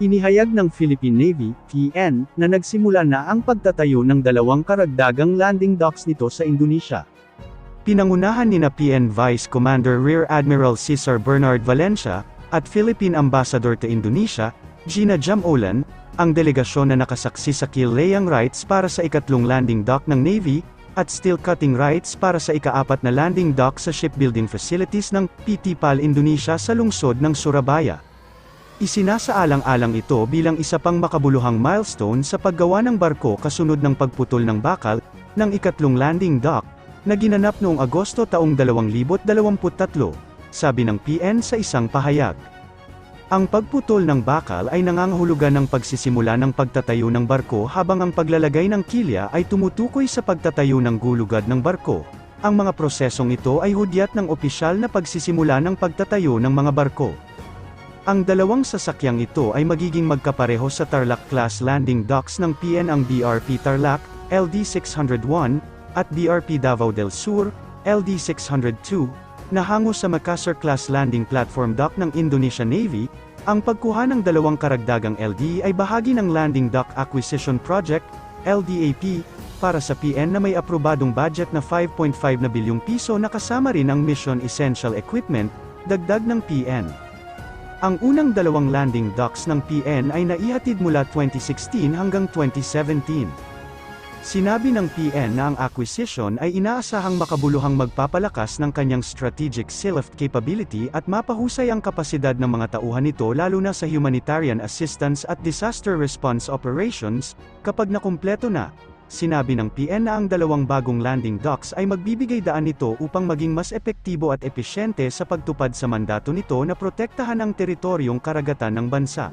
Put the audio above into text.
Inihayag ng Philippine Navy, PN, na nagsimula na ang pagtatayo ng dalawang karagdagang landing docks nito sa Indonesia. Pinangunahan ni na PN Vice Commander Rear Admiral Cesar Bernard Valencia, at Philippine Ambassador to Indonesia, Gina Jamolan, ang delegasyon na nakasaksi sa kill laying rights para sa ikatlong landing dock ng Navy, at steel cutting rights para sa ikaapat na landing dock sa shipbuilding facilities ng PT PAL Indonesia sa lungsod ng Surabaya. Isinasaalang-alang ito bilang isa pang makabuluhang milestone sa paggawa ng barko kasunod ng pagputol ng bakal, ng ikatlong landing dock, na ginanap noong Agosto taong 2023, sabi ng PN sa isang pahayag. Ang pagputol ng bakal ay nangangahulugan ng pagsisimula ng pagtatayo ng barko habang ang paglalagay ng kilya ay tumutukoy sa pagtatayo ng gulugad ng barko. Ang mga prosesong ito ay hudyat ng opisyal na pagsisimula ng pagtatayo ng mga barko. Ang dalawang sasakyang ito ay magiging magkapareho sa Tarlac-class landing docks ng PN ang BRP Tarlac, LD-601, at BRP Davao del Sur, LD-602, na hango sa Makassar-class landing platform dock ng Indonesia Navy, ang pagkuha ng dalawang karagdagang LD ay bahagi ng Landing Dock Acquisition Project, LDAP, para sa PN na may aprobadong budget na 5.5 na bilyong piso na kasama rin ang Mission Essential Equipment, dagdag ng PN. Ang unang dalawang landing docks ng PN ay naihatid mula 2016 hanggang 2017. Sinabi ng PN na ang acquisition ay inaasahang makabuluhang magpapalakas ng kanyang strategic sealift capability at mapahusay ang kapasidad ng mga tauhan nito lalo na sa humanitarian assistance at disaster response operations, kapag nakumpleto na. Sinabi ng PN na ang dalawang bagong landing docks ay magbibigay daan nito upang maging mas epektibo at episyente sa pagtupad sa mandato nito na protektahan ang teritoryong karagatan ng bansa.